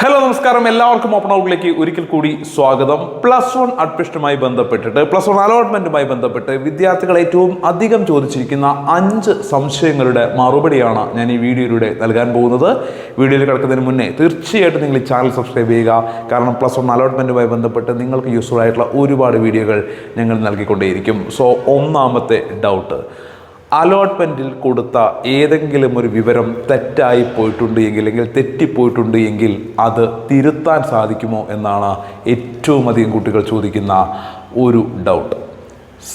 Hello നമസ്കാരം. എല്ലാവർക്കും open ഔട്ടിലേക്ക് ഒരിക്കൽ കൂടി സ്വാഗതം. പ്ലസ് വൺ അഡ്മിഷനുമായി ബന്ധപ്പെട്ടിട്ട് പ്ലസ് വൺ അലോട്ട്മെന്റുമായി ബന്ധപ്പെട്ട് വിദ്യാർത്ഥികൾ ഏറ്റവും അധികം ചോദിച്ചിരിക്കുന്ന അഞ്ച് സംശയങ്ങളുടെ മറുപടിയാണ് ഞാൻ ഈ വീഡിയോയിലൂടെ നൽകാൻ പോകുന്നത്. വീഡിയോയിൽ കിടക്കുന്നതിന് മുന്നേ തീർച്ചയായിട്ടും നിങ്ങൾ ഈ ചാനൽ സബ്സ്ക്രൈബ് ചെയ്യുക. കാരണം പ്ലസ് വൺ അലോട്ട്മെന്റുമായി ബന്ധപ്പെട്ട് നിങ്ങൾക്ക് യൂസ്ഫുൾ ആയിട്ടുള്ള ഒരുപാട് വീഡിയോകൾ ഞങ്ങൾ നൽകിക്കൊണ്ടേയിരിക്കും. സോ ഒന്നാമത്തെ ഡൗട്ട് അലോട്ട്മെന്റിൽ കൊടുത്ത ഏതെങ്കിലും ഒരു വിവരം തെറ്റായി പോയിട്ടുണ്ട് എങ്കിൽ അല്ലെങ്കിൽ തെറ്റിപ്പോയിട്ടുണ്ട് എങ്കിൽ അത് തിരുത്താൻ സാധിക്കുമോ എന്നാണ് ഏറ്റവും അധികം കുട്ടികൾ ചോദിക്കുന്ന ഒരു ഡൗട്ട്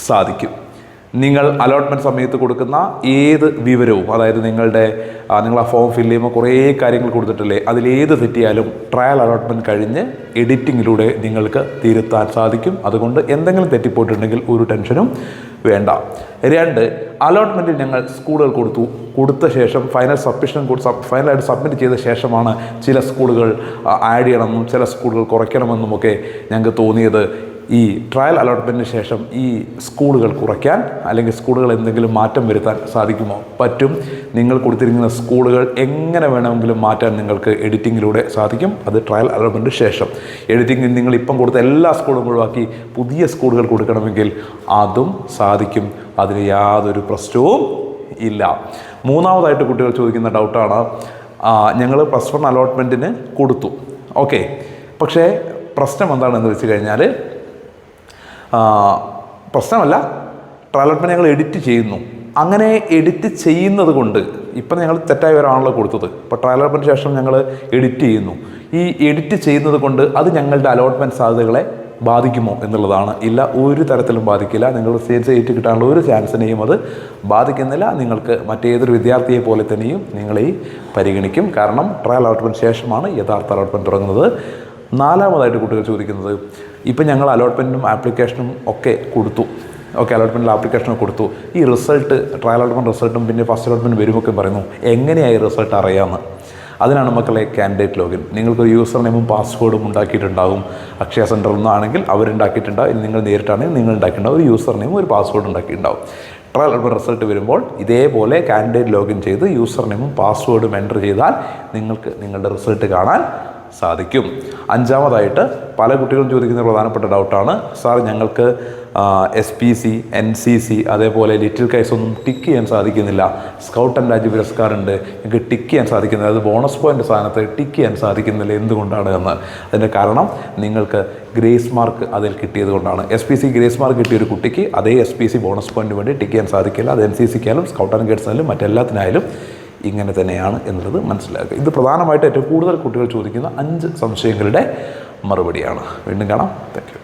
സാധിക്കും. നിങ്ങൾ അലോട്ട്മെന്റ് സമയത്ത് കൊടുക്കുന്ന ഏത് വിവരവും അതായത് നിങ്ങളുടെ നിങ്ങൾ ആ ഫോം ഫില്ല് ചെയ്യുമ്പോൾ കുറേ കാര്യങ്ങൾ കൊടുത്തിട്ടില്ലേ അതിലേത് തെറ്റിയാലും ട്രയൽ അലോട്ട്മെന്റ് കഴിഞ്ഞ് എഡിറ്റിങ്ങിലൂടെ നിങ്ങൾക്ക് തിരുത്താൻ സാധിക്കും. അതുകൊണ്ട് എന്തെങ്കിലും തെറ്റിപ്പോയിട്ടുണ്ടെങ്കിൽ ഒരു ടെൻഷനും വേണ്ട. രണ്ട് അലോട്ട്മെന്റ് ഞങ്ങൾ സ്കൂളുകൾ കൊടുത്തു. കൊടുത്ത ശേഷം ഫൈനൽ സബ്മിഷൻ ഫൈനലായിട്ട് സബ്മിറ്റ് ചെയ്ത ശേഷമാണ് ചില സ്കൂളുകൾ ആഡ് ചെയ്യണമെന്നും ചില സ്കൂളുകൾ കുറയ്ക്കണമെന്നുമൊക്കെ ഞങ്ങൾക്ക് തോന്നിയത്. ഈ ട്രയൽ അലോട്ട്മെന്റിന് ശേഷം ഈ സ്കൂളുകൾ കുറയ്ക്കാൻ അല്ലെങ്കിൽ സ്കൂളുകൾ എന്തെങ്കിലും മാറ്റം വരുത്താൻ സാധിക്കുമോ? പറ്റും. നിങ്ങൾ കൊടുത്തിരിക്കുന്ന സ്കൂളുകൾ എങ്ങനെ വേണമെങ്കിലും മാറ്റാൻ നിങ്ങൾക്ക് എഡിറ്റിങ്ങിലൂടെ സാധിക്കും. അത് ട്രയൽ അലോട്ട്മെന്റിന് ശേഷം. എഡിറ്റിങ്ങിൽ നിങ്ങൾ ഇപ്പം കൊടുത്ത എല്ലാ സ്കൂളും ഒഴിവാക്കി പുതിയ സ്കൂളുകൾ കൊടുക്കണമെങ്കിൽ അതും സാധിക്കും. അതിന് യാതൊരു പ്രശ്നവും ഇല്ല. മൂന്നാമതായിട്ട് കുട്ടികൾ ചോദിക്കുന്ന ഡൗട്ടാണ് ഞങ്ങൾ പ്ലസ് വൺ അലോട്ട്മെന്റിന് കൊടുത്തു. ഓക്കെ പക്ഷേ പ്രശ്നം എന്താണെന്ന് വെച്ച് കഴിഞ്ഞാൽ പ്രശ്നമല്ല. ട്രയലോട്ട്മെന്റ് ഞങ്ങൾ എഡിറ്റ് ചെയ്യുന്നു. അങ്ങനെ എഡിറ്റ് ചെയ്യുന്നത് കൊണ്ട് ഇപ്പം ഞങ്ങൾ തെറ്റായ വിവരമാണല്ലോ കൊടുത്തത്. ഇപ്പോൾ ട്രയൽ അലോട്ട്മെന്റ് ശേഷം ഞങ്ങൾ എഡിറ്റ് ചെയ്യുന്നു. ഈ എഡിറ്റ് ചെയ്യുന്നത് കൊണ്ട് അത് ഞങ്ങളുടെ അലോട്ട്മെന്റ് സാധ്യതകളെ ബാധിക്കുമോ എന്നുള്ളതാണ്. ഇല്ല ഒരു തരത്തിലും ബാധിക്കില്ല. നിങ്ങൾ സ്റ്റേറ്റ് സീറ്റ് കിട്ടാനുള്ള ഒരു ചാൻസിനെയും അത് ബാധിക്കുന്നില്ല. നിങ്ങൾക്ക് മറ്റേതൊരു വിദ്യാർത്ഥിയെ പോലെ തന്നെയും നിങ്ങളെ പരിഗണിക്കും. കാരണം ട്രയൽ അലോട്ട്മെന്റ് ശേഷമാണ് യഥാർത്ഥ അലോട്ട്മെന്റ് തുടങ്ങുന്നത്. നാലാമതായിട്ട് കുട്ടികൾ ചോദിക്കുന്നത് ഇപ്പം ഞങ്ങൾ അലോട്ട്മെന്റും ആപ്ലിക്കേഷനും ഒക്കെ കൊടുത്തു. ഓക്കെ അലോട്ട്മെന്റിൽ ആപ്ലിക്കേഷനൊക്കെ കൊടുത്തു. ഈ റിസൾട്ട് ട്രയൽ അലോട്ട്മെന്റ് റിസൾട്ടും പിന്നെ ഫസ്റ്റ് അലോട്ട്മെന്റ് വരുമൊക്കെ പറയുന്നു. എങ്ങനെയായി റിസൾട്ട് അറിയാമെന്ന് അതിനാണ് മക്കളെ ക്യാൻഡിഡേറ്റ് ലോഗിൻ നിങ്ങൾക്ക് യൂസർ നെയിമും പാസ്വേഡും ഉണ്ടാക്കിയിട്ടുണ്ടാകും അക്ഷയ സെന്ററിൽ നിന്നാണെങ്കിൽ അവരുണ്ടാക്കിയിട്ടുണ്ടാവും നിങ്ങൾ നേരിട്ടാണെങ്കിൽ നിങ്ങൾ ഉണ്ടാക്കിയിട്ടുണ്ടാവും ഒരു യൂസർ നെയിമും ഒരു പാസ്വേഡ് ഉണ്ടാക്കിയിട്ടുണ്ടാവും. ട്രയൽ അലോട്ട്മെന്റ് റിസൾട്ട് വരുമ്പോൾ ഇതേപോലെ കാൻഡിഡേറ്റ് ലോഗിൻ ചെയ്ത് യൂസർ നെയിമും പാസ്വേഡും എന്റർ ചെയ്താൽ നിങ്ങൾക്ക് നിങ്ങളുടെ റിസൾട്ട് കാണാൻ സാധിക്കും. അഞ്ചാമതായിട്ട് പല കുട്ടികളും ചോദിക്കുന്ന പ്രധാനപ്പെട്ട ഡൗട്ടാണ് സാർ ഞങ്ങൾക്ക് S P C N C C അതേപോലെ ലിറ്റിൽ കൈസ് ഒന്നും ടിക്ക് ചെയ്യാൻ സാധിക്കുന്നില്ല. സ്കൗട്ട് ആൻഡ് രാജ്യ പുരസ്കാരമുണ്ട് ഞങ്ങൾക്ക് ടിക്ക് ചെയ്യാൻ സാധിക്കുന്നില്ല. അത് ബോണസ് പോയിന്റ് സ്ഥാനത്ത് ടിക്ക് ചെയ്യാൻ സാധിക്കുന്നില്ല എന്തുകൊണ്ടാണ് എന്ന്. അതിന്റെ കാരണം നിങ്ങൾക്ക് ഗ്രേസ് മാർക്ക് അതിൽ കിട്ടിയത് കൊണ്ടാണ്. S P C grace mark കിട്ടിയ ഒരു കുട്ടിക്ക് അതേ S P C bonus point വേണ്ടി ടിക്ക് ചെയ്യാൻ സാധിക്കില്ല. അത് എൻ സി സിക്കായാലും സ്കൗട്ട് ആൻഡ് ഗൈഡ്സിനായാലും മറ്റെല്ലാത്തിനായാലും ഇങ്ങനെ തന്നെയാണ് എന്നുള്ളത് മനസ്സിലാക്കുക. ഇത് പ്രധാനമായിട്ട് ഏറ്റവും കൂടുതൽ കുട്ടികൾ ചോദിക്കുന്ന അഞ്ച് സംശയങ്ങളുടെ മറുപടിയാണ്. വീണ്ടും കാണാം. താങ്ക്